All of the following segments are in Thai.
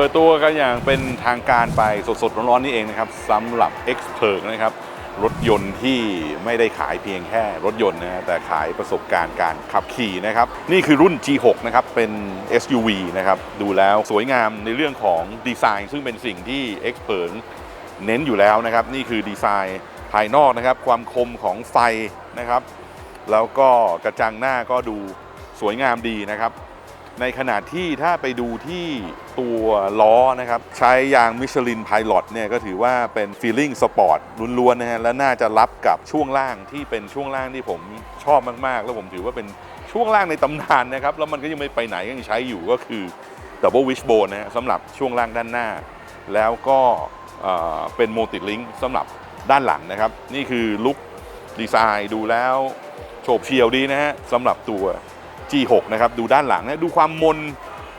ปิดตัวกันอย่างเป็นทางการไปสดๆ ร้อนๆนี่เองนะครับสำหรับ x p e r นะครับ รถยนต์ที่ไม่ได้ขายเพียงแค่รถยนต์นะฮะแต่ขายประสบการณ์การขับขี่นะครับ นี่คือรุ่น G6 นะครับ เป็น SUV นะครับ ดูแล้วสวยงามในเรื่องของดีไซน์ ซึ่งเป็นสิ่งที่ x p e r เน้นอยู่แล้วนะครับ นี่คือดีไซน์ภายนอกนะครับ ความคมของไฟนะครับ แล้วก็กระจังหน้าก็ดูสวยงามดีนะครับ ในขณะที่ถ้าไปดูที่ตัวล้อนะครับ ใช้ยางมิชลินไพลอตเนี่ยก็ถือว่าเป็นฟีลลิ่งสปอร์ตล้วนๆนะฮะและน่าจะรับกับช่วงล่างที่เป็นช่วงล่างที่ผมชอบมากๆ แล้วผมถือว่าเป็นช่วงล่างในตำนานนะครับ แล้วมันก็ยังไม่ไปไหนยังใช้อยู่ก็คือ Double Wishbone นะฮะสำหรับช่วงล่างด้านหน้า แล้วก็เเป็นโมติลิงสำหรับด้านหลังนะครับ นี่คือลุคดีไซน์ดูแล้วโฉบเฉี่ยวดีนะฮะสำหรับตัว G6 นะครับดูด้านหลังนะดูความมน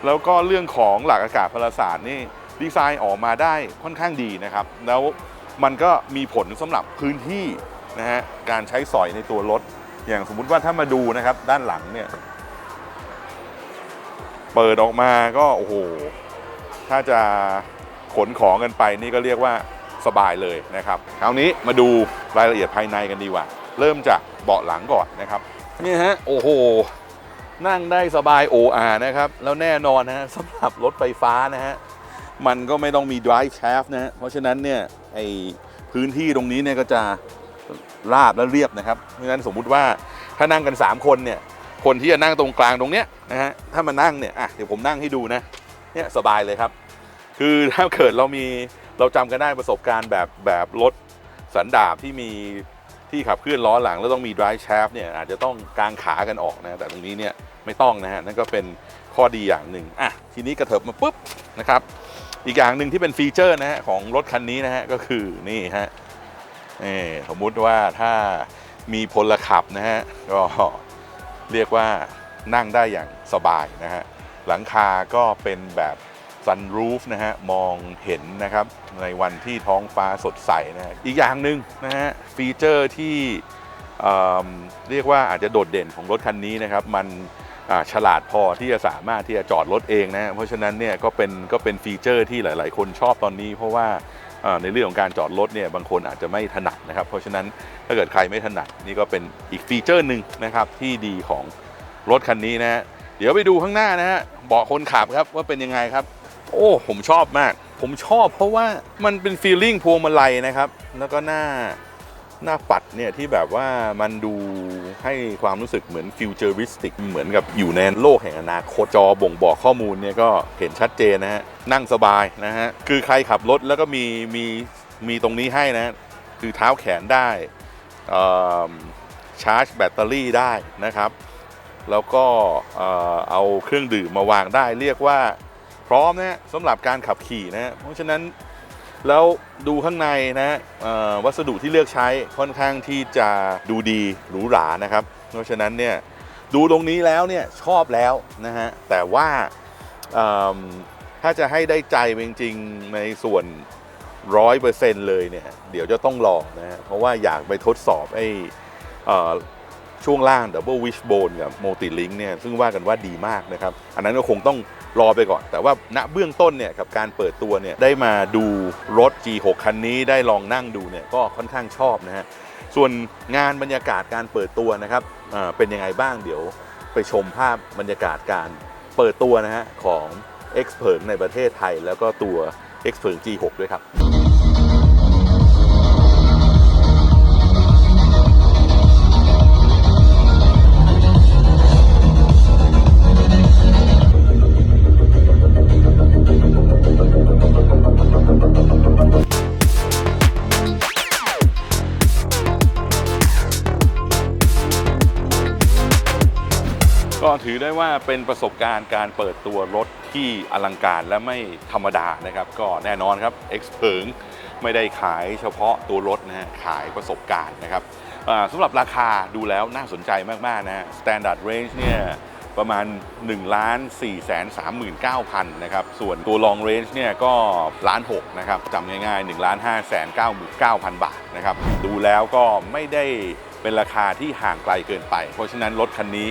แล้วก็เรื่องของหลักอากาศพลศาสตร์นี่ดีไซน์ออกมาได้ค่อนข้างดีนะครับ แล้วมันก็มีผลสำหรับพื้นที่นะฮะการใช้สอยในตัวรถ อย่างสมมุติว่าถ้ามาดูนะครับด้านหลังเนี่ยเปิดออกมาก็โอ้โหถ้าจะขนของกันไปนี่ก็เรียกว่าสบายเลยนะครับคราวนี้มาดูรายละเอียดภายในกันดีกว่า เริ่มจากเบาะหลังก่อนนะครับนี่ฮะโอ้โห นั่งได้สบายโออานะครับ แล้วแน่นอนนะฮะสำหรับรถไฟฟ้านะฮะ มันก็ไม่ต้องมี drive shaft นะฮะ เพราะฉะนั้นเนี่ยไอพื้นที่ตรงนี้เนี่ยก็จะราบและเรียบนะครับ เพราะฉะนั้นสมมุติว่าถ้านั่งกัน 3 คนเนี่ย คนที่จะนั่งตรงกลางตรงเนี้ยนะฮะ ถ้ามานั่งเนี่ย อะ เดี๋ยวผมนั่งให้ดูนะ เนี่ยสบายเลยครับ คือถ้าเกิดเรามีเราจำกันได้ประสบการณ์แบบแบบรถสันดาบที่มีที่ขับเคลื่อนล้อหลังแล้วต้องมี drive shaft เนี่ยอาจจะต้องกางขากันออกนะ แต่ตรงนี้เนี่ย ไม่ต้องนะฮะนั่นก็เป็นข้อดีอย่างหนึ่งอะทีนี้กระเถิบมาปุ๊บนะครับ อีกอย่างหนึ่งที่เป็นฟีเจอร์นะฮะของรถคันนี้นะฮะก็คือนี่ฮะนี่สมมุติว่าถ้ามีพลขับนะฮะก็เรียกว่านั่งได้อย่างสบายนะฮะหลังคาก็เป็นแบบซันรูฟนะฮะมองเห็นนะครับในวันที่ท้องฟ้าสดใสนะฮะอีกอย่างหนึ่งนะฮะฟีเจอร์ที่เเรียกว่าอาจจะโดดเด่นของรถคันนี้นะครับ มัน ฉลาดพอที่จะสามารถที่จะจอดรถเองนะ เพราะฉะนั้นเนี่ยก็เป็นก็เป็นฟีเจอร์ที่หลาย ๆ คนชอบตอนนี้ เพราะว่าในเรื่องของการจอดรถเนี่ยบางคนอาจจะไม่ถนัดนะครับ เพราะฉะนั้นถ้าเกิดใครไม่ถนัดนี่ก็เป็นอีกฟีเจอร์หนึ่งนะครับที่ดีของรถคันนี้นะฮะเดี๋ยวไปดูข้างหน้านะฮะเบาะคนขับครับว่าเป็นยังไงครับ โอ้ผมชอบมาก ผมชอบเพราะว่ามันเป็นฟีลลิ่งพวงมาลัยนะครับ แล้วก็หน้า หน้าปัดเนี่ยที่แบบว่ามันดูให้ความรู้สึกเหมือนฟิวเจอริสติก เหมือนกับอยู่ในโลกแห่งอนาคตจอบ่งบอกข้อมูลเนี่ยก็เห็นชัดเจนนะฮะ นั่งสบายนะฮะ คือใครขับรถแล้วก็มีมีมีตรงนี้ให้นะ คือเท้าแขนได้เอิ่มชาร์จแบตเตอรี่ได้นะครับ แล้วก็เอ่อเอาเครื่องดื่มมาวางได้ เรียกว่าพร้อมนะสำหรับการขับขี่นะฮะเพราะฉะนั้น แล้วดูข้างในนะวัสดุที่เลือกใช้ค่อนข้างที่จะดูดีหรูหรานะครับ เพราะฉะนั้นเนี่ยดูตรงนี้แล้วเนี่ยชอบแล้วนะฮะแต่ว่าถ้าจะให้ได้ใจจริงๆในส่วนร้อยเปอร์เซ็นต์เลยเนี่ยเดี๋ยวจะต้องลองนะฮะเพราะว่าอยากไปทดสอบไอ้อ่อ ช่วงล่าง Double Wishbone กับ Multi Link เนี่ยซึ่งว่ากันว่าดีมากนะครับ อันนั้นก็คงต้องรอไปก่อน แต่ว่าณเบื้องต้นเนี่ยกับการเปิดตัวเนี่ยได้มาดูรถ G6 คันนี้ได้ลองนั่งดูเนี่ยก็ค่อนข้างชอบนะฮะส่วนงานบรรยากาศการเปิดตัวนะครับเป็นยังไงบ้างเดี๋ยวไปชมภาพบรรยากาศการเปิดตัวนะฮะของ x p e r ในประเทศไทย แล้วก็ตัว x p e r G6 ด้วยครับ ถือได้ว่าเป็นประสบการณ์การเปิดตัวรถที่อลังการและไม่ธรรมดานะครับ ก็แน่นอนครับ X เพิงไม่ได้ขายเฉพาะตัวรถนะฮะขายประสบการณ์นะครับสำหรับราคาดูแล้วน่าสนใจมากๆนะฮะ Standard Range เนี่ยประมาณ1ล้าน4แสน39,000นะครับ ส่วนตัว Long Range เนี่ยก็ล้าน6นะครับจำง่ายๆ1ล้าน5แสน99,000 บาทนะครับ ดูแล้วก็ไม่ได้เป็นราคาที่ห่างไกลเกินไป เพราะฉะนั้นรถคันนี้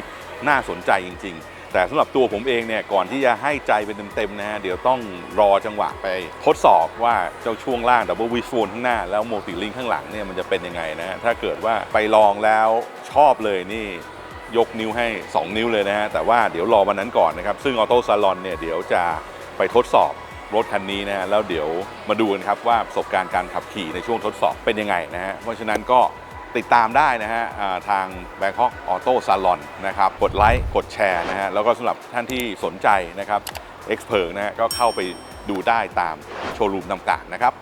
น่าสนใจจริง ๆ แต่สำหรับตัวผมเองเนี่ยก่อนที่จะให้ใจเป็นเต็มๆนะฮะเดี๋ยวต้องรอจังหวะไปทดสอบว่าเจ้าช่วงล่างดับเบิลวิสโฟนข้างหน้า แล้วโมติลิงข้างหลังเนี่ยมันจะเป็นยังไงนะฮะถ้าเกิดว่าไปลองแล้วชอบเลยนี่ยกนิ้วให้ 2 นิ้วเลยนะฮะแต่ว่าเดี๋ยวรอวันนั้นก่อนนะครับ ซึ่งออโต้ซาลอนเนี่ยเดี๋ยวจะไปทดสอบรถคันนี้นะฮะแล้วเดี๋ยวมาดูกันครับว่าประสบการณ์การขับขี่ในช่วงทดสอบเป็นยังไงนะฮะเพราะฉะนั้นก็ ติดตามได้นะฮะทาง Bangkok Auto Salon นะครับ กดไลค์ กดแชร์นะฮะ แล้วก็สำหรับท่านที่สนใจนะครับ Expert นะฮะก็เข้าไปดูได้ตามโชว์รูมต่างๆนะครับ